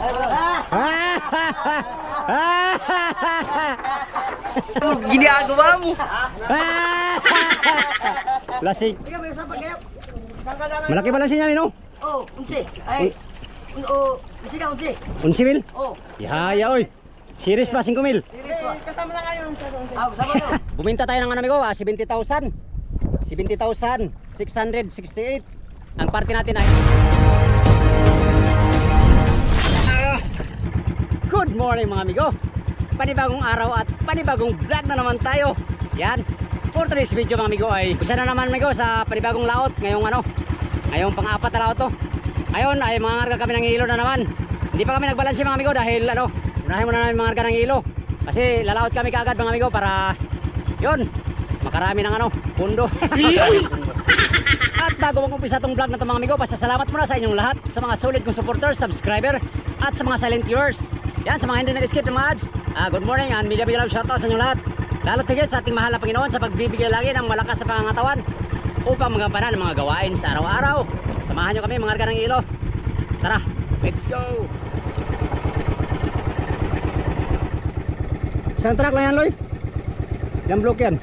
Ginagawa mo. Lasik. Malaki ba lang siya no? Oh, unsi. Ay. Un- Oh, unsi ka, unsi. 11 mil? Oh. Yaya oy. Series pa 5 mil. Kasama na kayo. Ah, kasama nyo. Buminta tayo ng ano amigo, ah, 70,000. 70,668. Ang parte natin ay Good morning mga amigo. Panibagong araw at panibagong vlog na naman tayo. Yan. For today's video mga amigo ay isa na naman amigo sa panibagong laot ngayong ano. Ngayong pang-apat na laot to. Ayun ay mga ngarga kami ng ilo na naman. Hindi pa kami nagbalanse mga amigo dahil ano, unahin muna namin mga ngarga ng ilo. Kasi lalaot kami kaagad mga amigo para yun, makarami ng ano, pundo. At bago mag-umpisa itong vlog na ito mga amigo, pasasalamat muna sa inyong lahat, sa mga solid kong supporters, subscriber, at sa mga silent viewers. Yan, sa mga hindi nag-skip ng mga ads. Ah, good morning and media big love shoutout sa inyong lahat. Lalo't higit sa ating mahal na Panginoon sa pagbibigay lagi ng malakas sa pangangatawan upang magampanan ang mga gawain sa araw-araw. Samahan nyo kami mga arga ng ilo. Tara, let's go! Isang truck lang yan, Loy. Ilang block yan?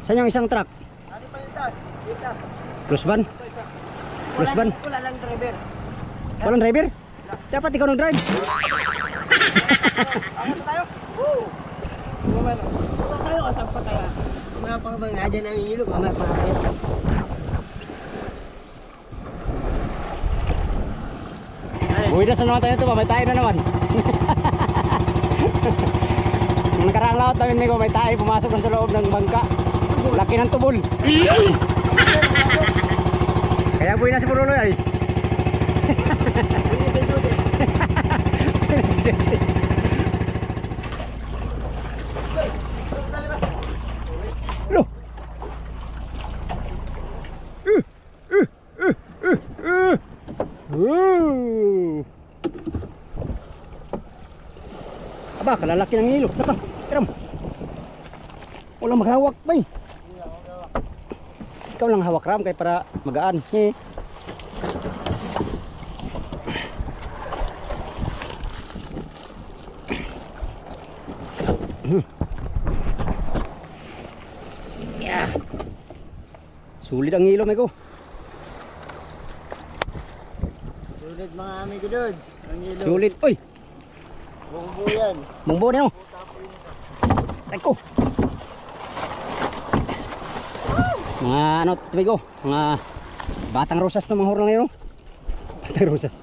Saan yung isang truck? Ano pa yun? Dito. Plus van? Plus van? Wala- Wala lang driver. Walang driver? Dapat ikaw nag-drive. Ano pa tayo? Woo! Mamaya na. Tayo, asap pa tayo. Mga pa bang nadyan ang ilo, mamaya na naman tayo ito, may tayo na naman. Nung nakaraang laot namin may tayo pumasok na sa loob ng bangka. Laki ng tubol. Kaya buhay na si Puruloy ay. Lo. Uh! Aba, kalalaki ng ilo. Naka, tiram. Walang maghawak ba eh. Ikaw lang hawak ram kay para magaan. Eh. Sulit ang ilo, Mego. Sulit mga amigo dudes. Ang ilo. Sulit. Uy, Bungbo yan. mungbo na yun. Teko. Mga ano, tumigo, mga batang rosas to mga hurang na yun. oh. Batang rosas.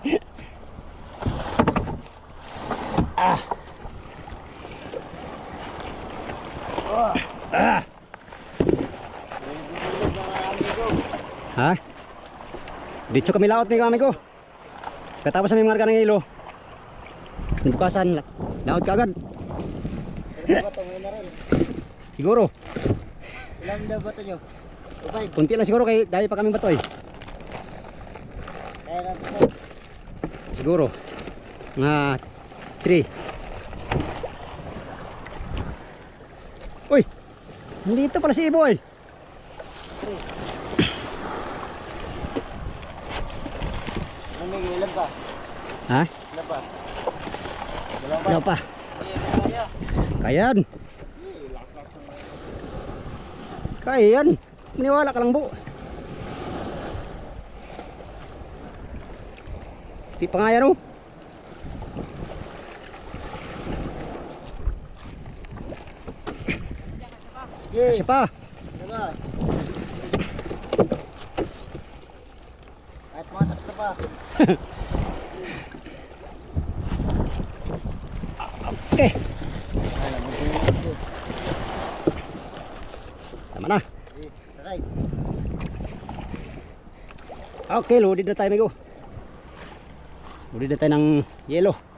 ah. Ah. Sulit mga amigo. Ha? Dito kami laot ni kami ko. Katapos namin marka ng ilo. Bukasan, laot ka agad. Na? Siguro. Ilang daw ba ito nyo? Kunti lang siguro kay dahil pa kami bato eh. Siguro. Mga 3. Uy! Nandito pala si Ibo eh. Amigo, ilan pa? Ha? Ilan pa? Dalawa pa. Kayan. Kayan. Maniwala ka lang bu. Di pa nga yan oh. Kasi pa. Kahit mga sakta pa. Okay. Tama na. Okay, loaded na tayo, amigo. Loaded na tayo ng yelo.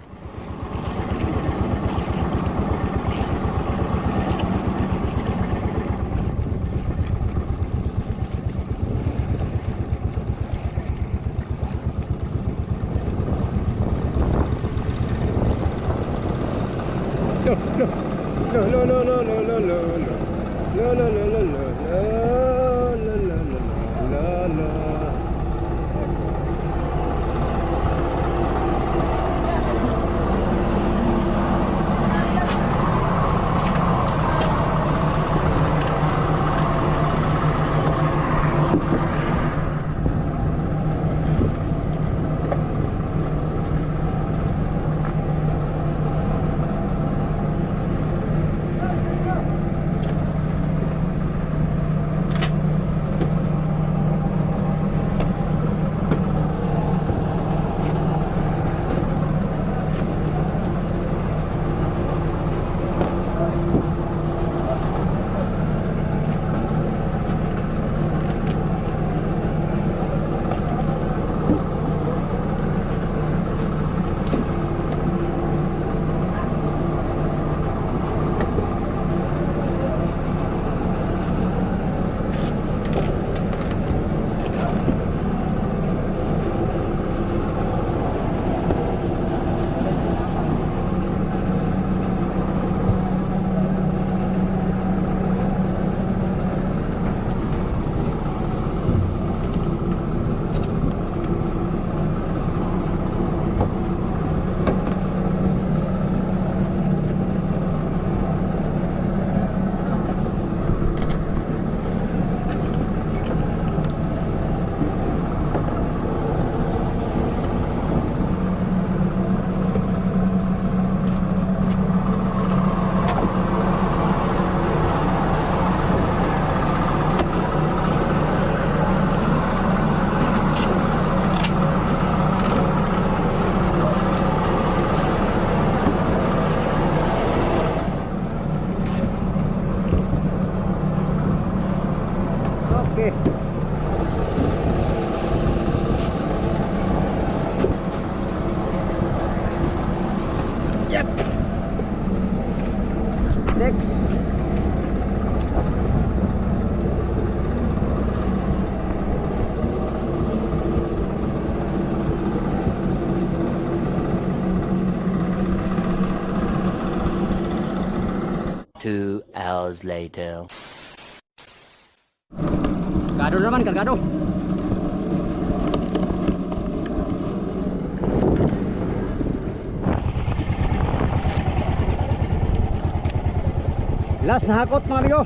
Hours later. Kargado naman, kargado. Last na hakot mga amigo.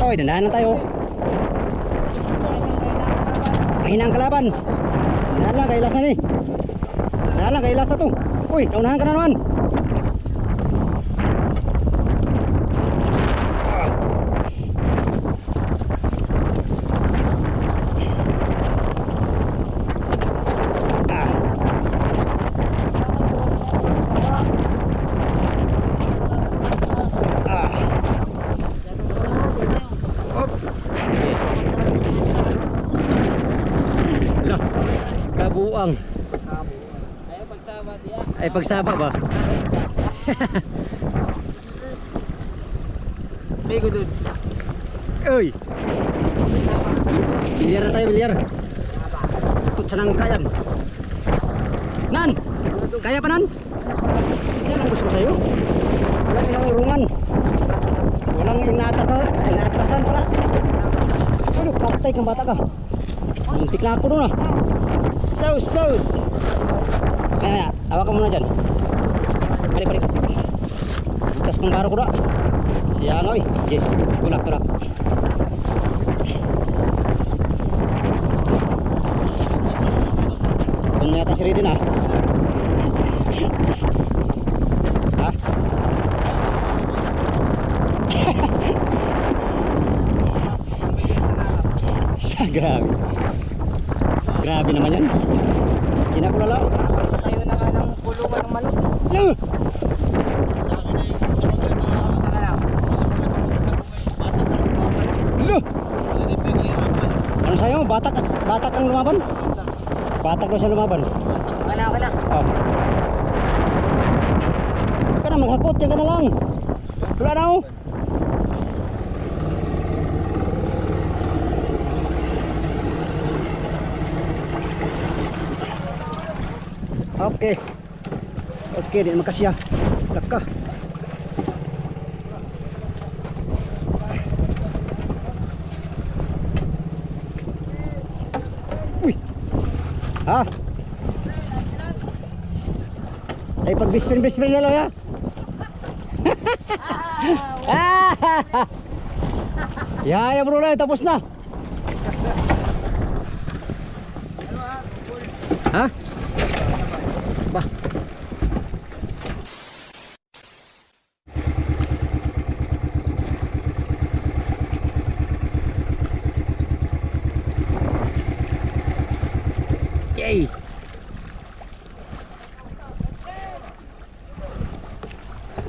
Oy, dandahan lang tayo. Mahina ang kalaban. Dandahan lang, kay last na ni. Dandahan lang, kay last na to. Uy, naunahan ka na naman. Kabuang. Ayaw pagsama diya. Ay pagsaba ba? Ligo dun. Uy. Bilyar tayo, bilyar. Tut sa nang kayan. Nan! Kaya pa nan? Ang gusto ko sa'yo. Walang inaurungan. Walang inatata, inatrasan pala. Ano, patay kang bata ka. Muntik na ako doon ah. Sauce, sauce. Kaya, awak ka muna dyan. Balik, balik. Butas pang baro ko na. Siya nga, oy. Sige, tulak, tulak. Kung na yata si Ridin ah. Ha? Siya, grabe. Grabe naman yan. Kinakulala. Tayo na nga ng kulungan ng manok. Lo! Ano sa'yo? Batak, batak ang lumaban? Batak daw siya lumaban. Wala, wala. Oh. Huwag ka na maghakot, yan ka na lang. Wala na oh. Okay. Okay, di naman kasya. Laka. Uy. Ha? Ay pag friend na lang ya. ya ya bro lang tapos na. Ha? Ba. Yay!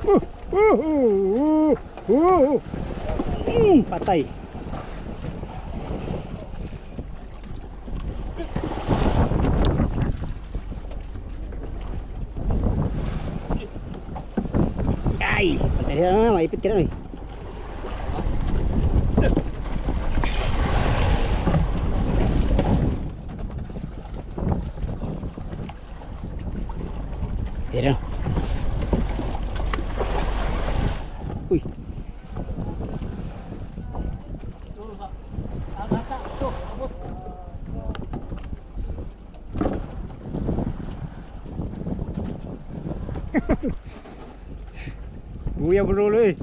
Uh, uh, uh, uh, uh. Mm, patay. Ay, patay na na, maipit ka na eh. Yan. Uy. Kuya Brulo eh.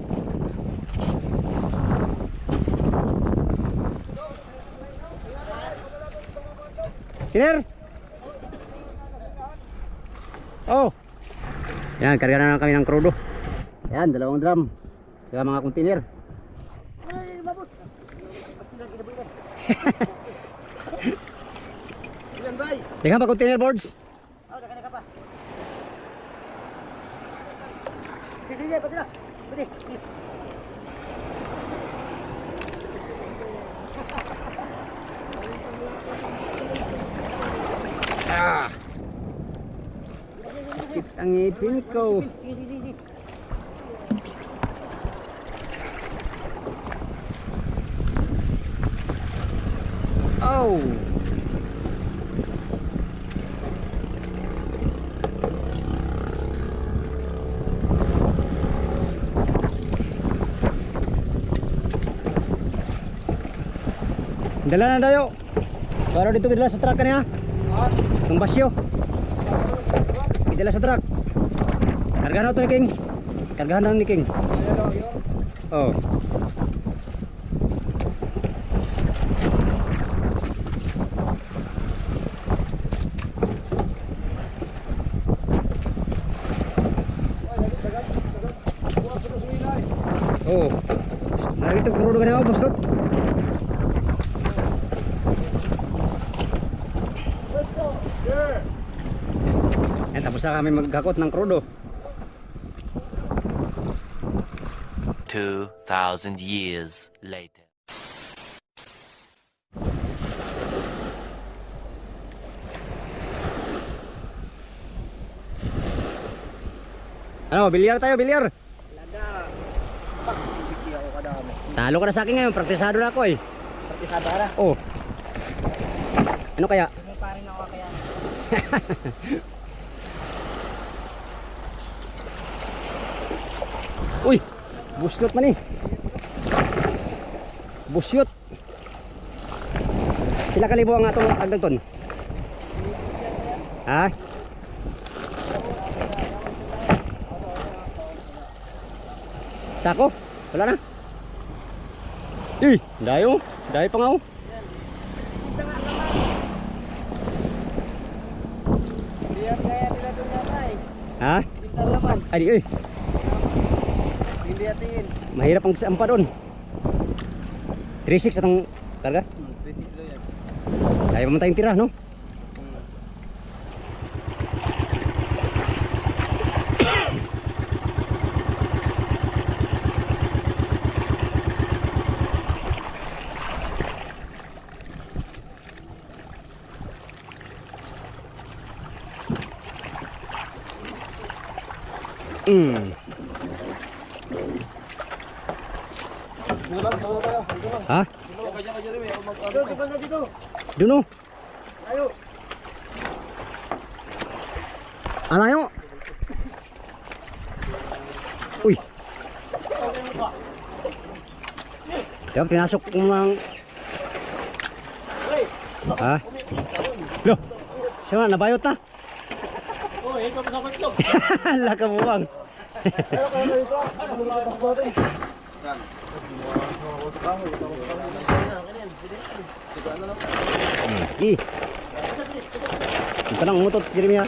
Kiner? Oh. Yan, karga na lang kami ng krudo. Yan, dalawang drum. Saka mga container. Ilan bay? Teka pa container boards. Sakit ang ngipin ko. Oh. Dala na dayo. Para dito dala sa truck kaniya. Ang basyo. Idala sa truck. Kargahan na ni King. Kargahan ni King. Oh. Oh. Narito ka na boss Lot. Tapos na kami maghakot ng krudo. 2,000 years later. Ano, bilyar tayo, bilyar. Lada. Pak, bibiki ako kadami. Talo ka na sa akin ngayon, praktisado na ako eh. Partisada na. Oh. Ano kaya? May parin ako kaya. Uy, busyot man eh. Busyot. Sila kalibo ang atong agdagton. Ha? Sako? Wala na. Eh, dayo. Dayo pa nga oh. Eh. Ha? Ay, eh. Hindi atin. Mahirap ang sampa doon. 3.6 atong karga. Hmm, 3 kilo yan. Kaya pa man tayong tira, no? Mm. Bulan, bulan tayo. Dito lang. Ha? Kanya kanya rin. Ako mag-ano. Dito, dito na dito. Doon oh. Tayo. Alayo. Uy. Diyan, pinasok ko ng... Ha? Lo. Siya na, nabayot na. Hala ka buwang. Tayo Ih. Ito nang umutot, Jeremy ha.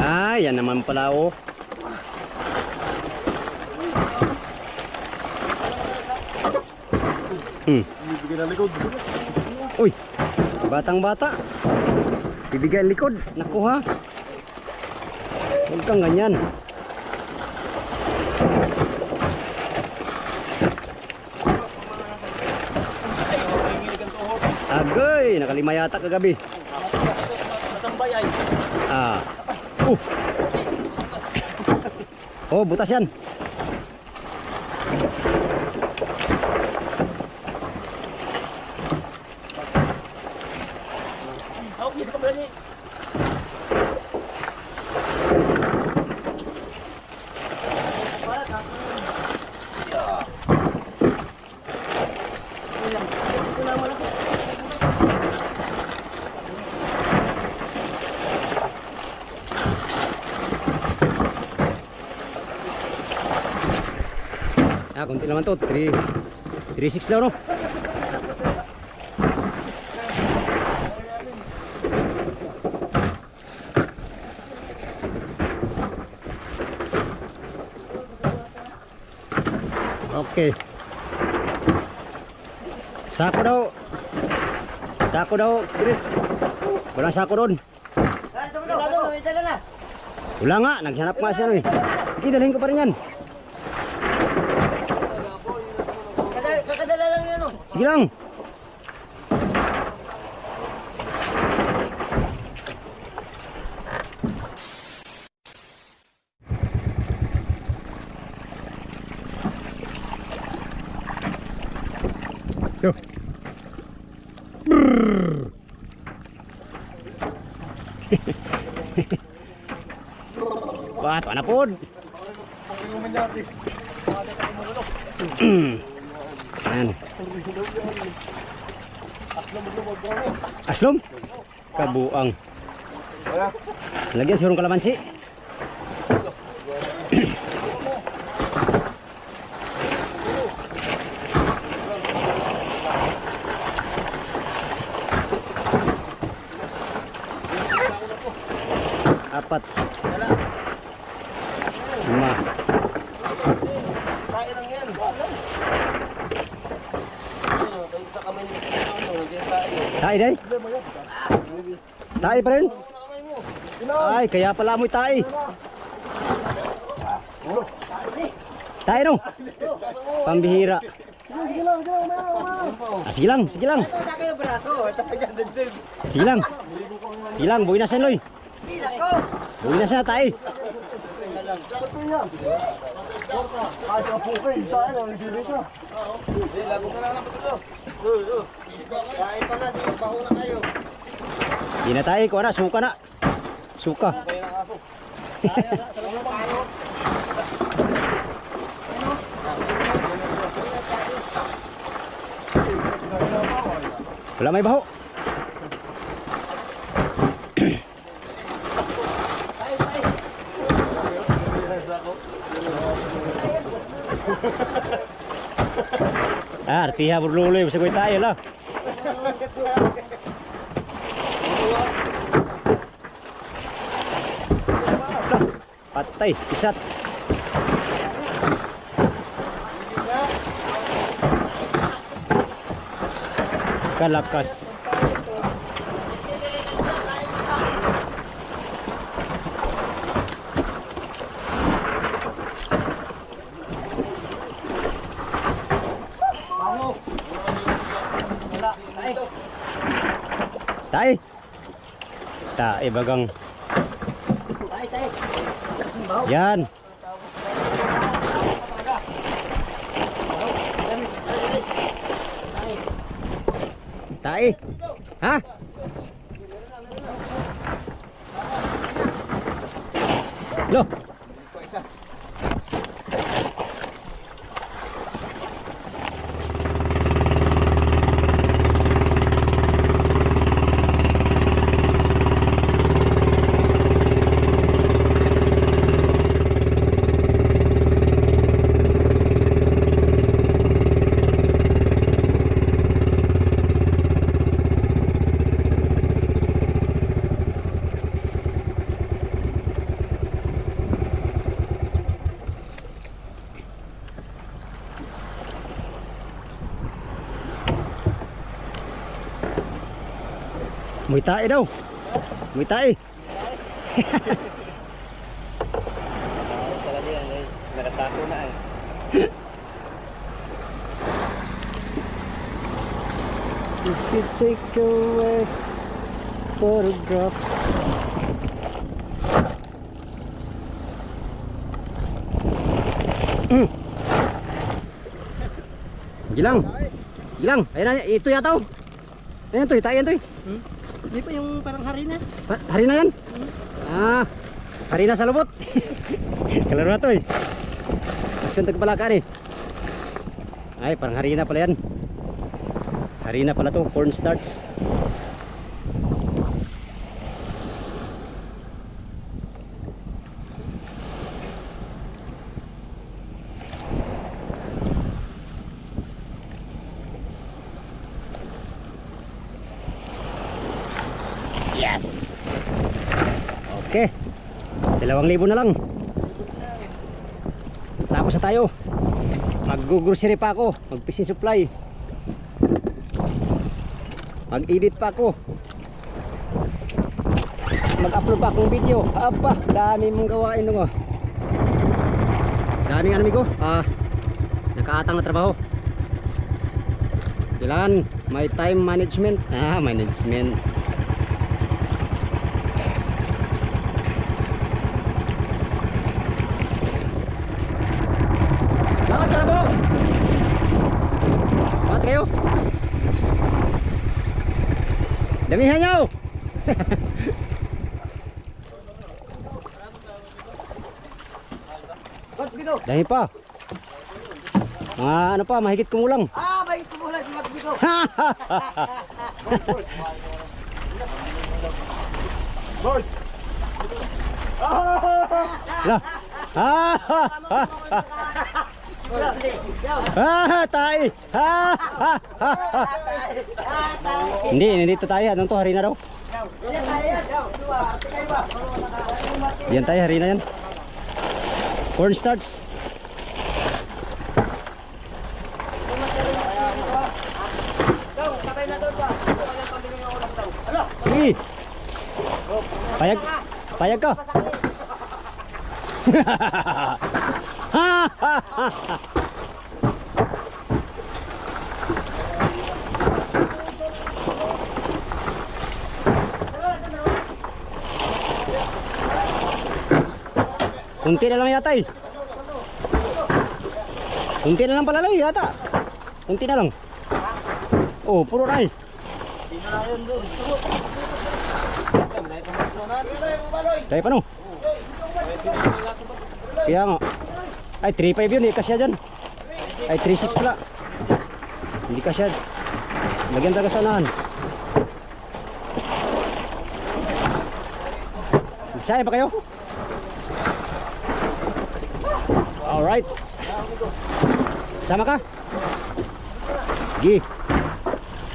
Ah, yan naman pala oh. Hmm. Bibigyan. Uy, batang bata. Bibigay likod. Naku ha. Huwag kang ganyan. Agoy, nakalima yata kagabi. Matambay ay. Ah. Uh. Oh, butas yan. Oh, yes, kabila niya. Ah, konti naman to. 3 3.6 daw no. Okay. Sako daw. Sako daw, Brits. Walang sako doon. Wala nga, naghanap nga siya eh. Sige, dalhin ko pa rin yan. Lang. Yo. Brrr. Wah, tuwa na pod. Ayan. Aslom? Kabuang. Lagyan sigurong kalamansi. Apat. Lima. Kain lang yan. Ano, tayo sa kamay ni Ano, nandiyan tayo. Tayo day? Pa rin? Ay, kaya pala amoy tayo. Tayo no? Pambihira. Sige lang, Ah, sige lang, sige lang. Sa. Sige lang. Sige lang, buhay na siya, Loy. Buhay na sa sa ito. Kain pa na, di baho na kayo. Hindi na tayo, kuha na, suka na. Suka. Wala may baho. ah, artiha berluloy sa kuy tayo. Lah, Patay, isat. Kalakas. Tay. Tay bagang. Yan. Tay. Ha? Lo. Muy tae daw. Muy tae. Talaga yan, eh. Narasako na eh. If you take away photograph. Mm. Gilang. Gilang. Ayun na, ito yata oh. Ayan to, tayo yan to. Di pa yung parang harina. Pa- Hari na yan? Ah, hari na sa lubot. Kalaro na to eh. Sundag pala ka eh. Ay, parang hari na pala yan. Hari na pala to, corn starch. Yes! Okay. Dalawang libo na lang. Tapos na tayo. Mag-grocery pa ako. Mag-fishing supply. Mag-edit pa ako. Mag-upload pa akong video. Aba, dami mong gawain nung oh. daming ano amigo ah nakaatang na trabaho kailangan may time management ah management Selamat trabaho Selamat kayo Damihan nyo Bigo. Dami pa Mga ano pa mahigit kumulang Ah, ko mula si Max Bigo. Lah. Ah, Wala, hindi. Ah, tayo. Ah, ah, ah, ah. Hindi, nandito tayo. Anong to? Harina. Yaw. Yan tayo harina yan. Corn. Alo. Eh. Payag. Payag ka. Kunti na lang yata eh. Kunti na lang pala lang yata. Kunti na lang. Oh, puro na eh. Kaya pa no? Kaya nga. Ay, 3.5 yun eh. Kasya dyan. Ay, 3.6 pala. Hindi kasya. Lagyan talaga sa unahan. Magsaya pa kayo? Alright. Sama ka? Gi.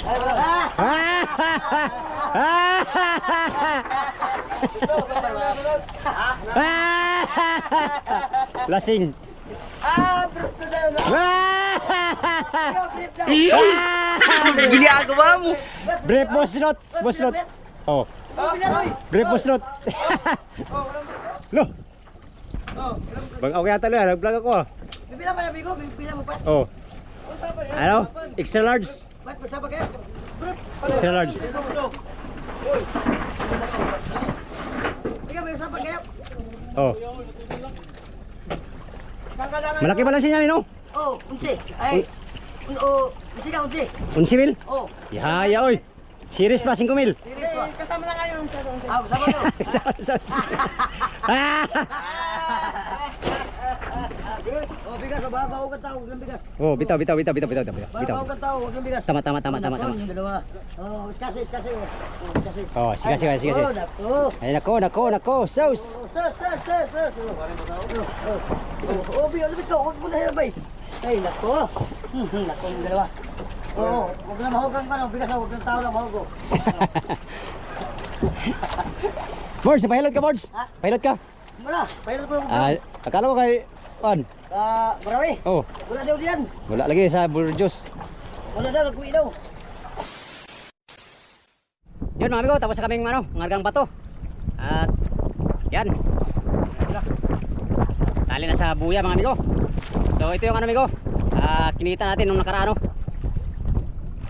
Lasing. Ah, bruto na. no? Ginagawa mo. Brief boss not. Boss not. Oh, Oh, brief boss not. Lo. Oh, Bang ako yata lo, nag-vlog ako. ah. bibilang pa yan, Bigo. Bibilang mo pa. Oh, ano? Extra large. Ba't magsama kayo? Extra large. Oh, lang? Malaki pala siya no? Oh, unsi. Ay. Un- Oh, unsi ka, unsi. 11 mil. Oh. Yaya oy. Series pa 5 mil. Siris ba? Kasama na kayo. Ah, kasama nyo. Sorry, sorry. Oh, bigas. Oh, babaw ka tao. Huwag ng bigas. Oh, bitaw, bitaw, bitaw, bitaw, bitaw, bitaw. Babaw ka tao. Huwag ng bigas. Tama, tama, tama, tama, Oh, tama. Yung dalawa. Oh, iskasi, iskasi. Oh, iskasi. Oh, sige, sige. Oh, nako. Ay, nako, nako, nako. Sauce. Oh, sir, sir, sir. sir. Oh, oh, biyo, lumit ka. Huwag mo na yan, bay. Ay, nako. Hmm, hmm, nako yung dalawa. Oo, huwag na mahugang ka. no. Bigas, huwag ng tao na mahugo. Mords, pahilot ka, Mords. Pahilot ka. Wala, pahilot ko. Ah, akala ko kay on. Ah, marami. Oh, Wala daw diyan. wala lagi sa Burjos. Wala daw, nag-uwi daw. Yun mga amigo, tapos kaming ano, ngargang bato. At yan. Tali na sa buya mga amigo. So ito yung ano amigo. Ah, kinita natin nung nakaraan ano.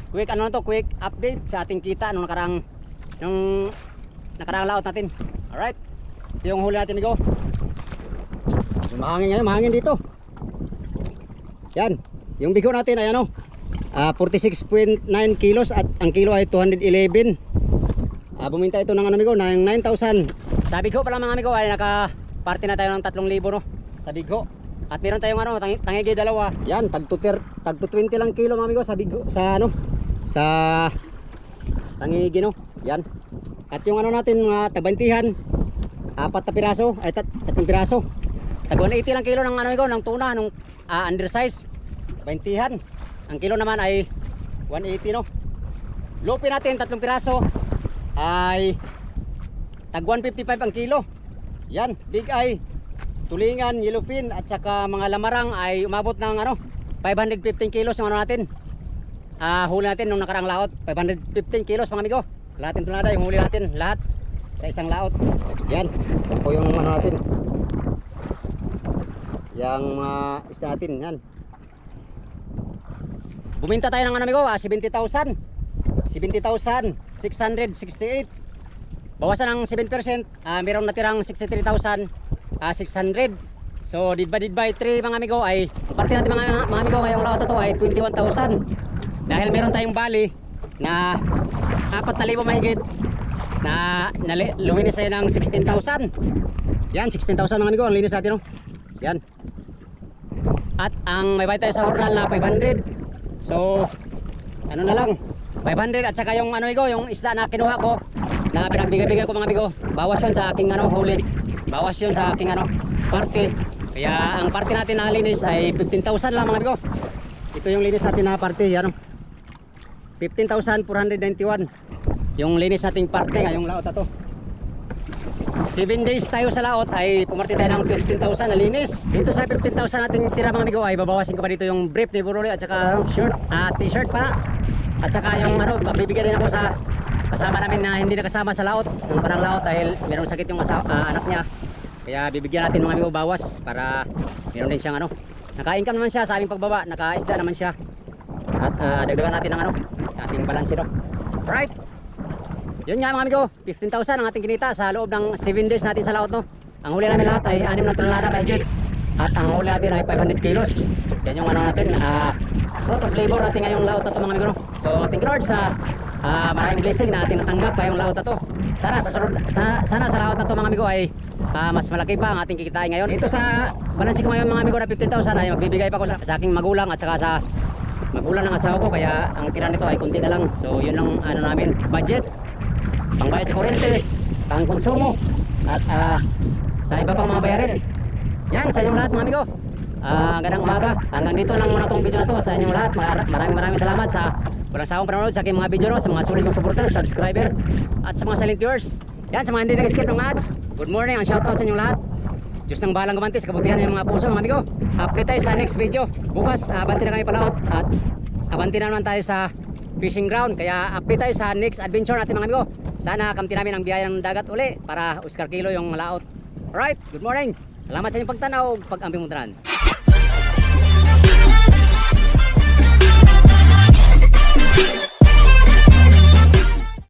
Quick ano na to, quick update sa ating kita nung nakarang nung nakarang laot natin. Alright. Ito yung huli natin amigo. Mahangin ngayon, mahangin dito. Yan. Yung bigo natin ay ano, Ah, 46.9 kilos at ang kilo ay 211. Ah, buminta ito ng ano amigo, ng 9,000. Sa Bigho pala mga amigo ay naka party na tayo ng 3,000 no sa Bigho. At meron tayong ano, tangi, tangigi dalawa. Yan, tag to, ter, tag to 20 lang kilo mga amigo sa Bigho sa ano sa tangigi no. Yan. At yung ano natin mga tagbantihan apat na piraso ay tat, tatlong piraso. Tag 180 lang kilo ng ano amigo ng tuna nung ah, undersize. Tagbantihan. Ang kilo naman ay 180 no. Lupi natin tatlong piraso ay tag 155 ang kilo. Yan, big eye, tulingan, yellowfin at saka mga lamarang ay umabot ng ano 515 kilos yung ano natin. Ah, huli natin nung nakarang laot, 515 kilos mga amigo. Lahat ng tunada yung huli natin, lahat sa isang laot. Yan, yan po yung ano natin. Yung mga isda natin, yan. Buminta tayo ng ano amigo, ah, 70,000. 70,668. Bawasan ng 7%, ah, meron natirang 63,600. So, divide by 3 mga amigo ay, parte natin mga, mga amigo ngayong laot ito ay 21,000. Dahil meron tayong bali na 4,000 mahigit na, na luminis tayo ng 16,000. Yan, 16,000 mga amigo, ang linis natin no. Yan. At ang may bayad tayo sa hornal na 500. So, ano na lang, 500 at saka yung ano amigo, yung isda na kinuha ko na pinagbigay-bigay ko mga amigo. Bawas yun sa aking ano huli. Bawas yun sa aking ano party. Kaya ang party natin na linis ay 15,000 lang mga amigo. Ito yung linis natin na party, yan. oh. 15,491. Yung linis nating party ngayong laot na to. 7 days tayo sa laot ay pumarti tayo ng 15,000 na linis. Dito sa 15,000 nating tira mga amigo ay babawasin ko pa dito yung brief ni Buruli at saka shirt, ah, t-shirt pa. At saka yung ano, magbibigay din ako sa kasama namin na hindi nakasama sa laot. Yung parang laot dahil merong sakit yung asa- ah, anak niya. Kaya bibigyan natin mga amigo bawas para meron din siyang ano. Naka-income naman siya sa aming pagbaba, naka-isda naman siya. At ah, dagdagan natin ng ano, ating balanse do. Right? Yun nga mga amigo, 15,000 ang ating kinita sa loob ng 7 days natin sa laot no. Ang huli namin lahat ay 6 na tonelada mahigit. At ang huli natin ay 500 kilos. Yan yung ano natin, ah, fruit of labor natin ngayong laot na to mga amigo no. So thank you Lord sa ah, maraming blessing na ating natanggap ngayong laot na to. Sana sa sa, sana sa laot na to mga amigo ay ah, mas malaki pa ang ating kikitain ngayon. Ito sa balansi ko ngayon mga amigo na 15,000 ay magbibigay pa ako sa, sa aking magulang at saka sa magulang ng asawa ko kaya ang tira nito ay kunti na lang. So yun lang ano namin budget pangbayad sa kuryente, pang konsumo, at ah, sa iba pang mga bayarin. Yan, sa inyong lahat mga amigo. Ah, gandang umaga. Hanggang dito lang muna tong video na to sa inyong lahat. Mar- Maraming maraming salamat sa walang sawang panonood sa aking mga video no, sa mga sulit kong supporters, subscriber, at sa mga silent viewers. Yan, sa mga hindi nag-skip ng ads. Good morning, ang shoutout sa inyong lahat. Diyos nang bahalang gumanti sa kabutihan ng mga puso mga amigo. Update tayo sa next video. Bukas, uh, banti na kami palaot at abanti na naman tayo sa fishing ground. Kaya update tayo sa next adventure natin mga amigo. Sana kamti namin ang biyaya ng dagat uli para Oscar Kilo yung laot. Alright, good morning. Salamat sa inyong pagtanaw, pag-ambing mo tanan.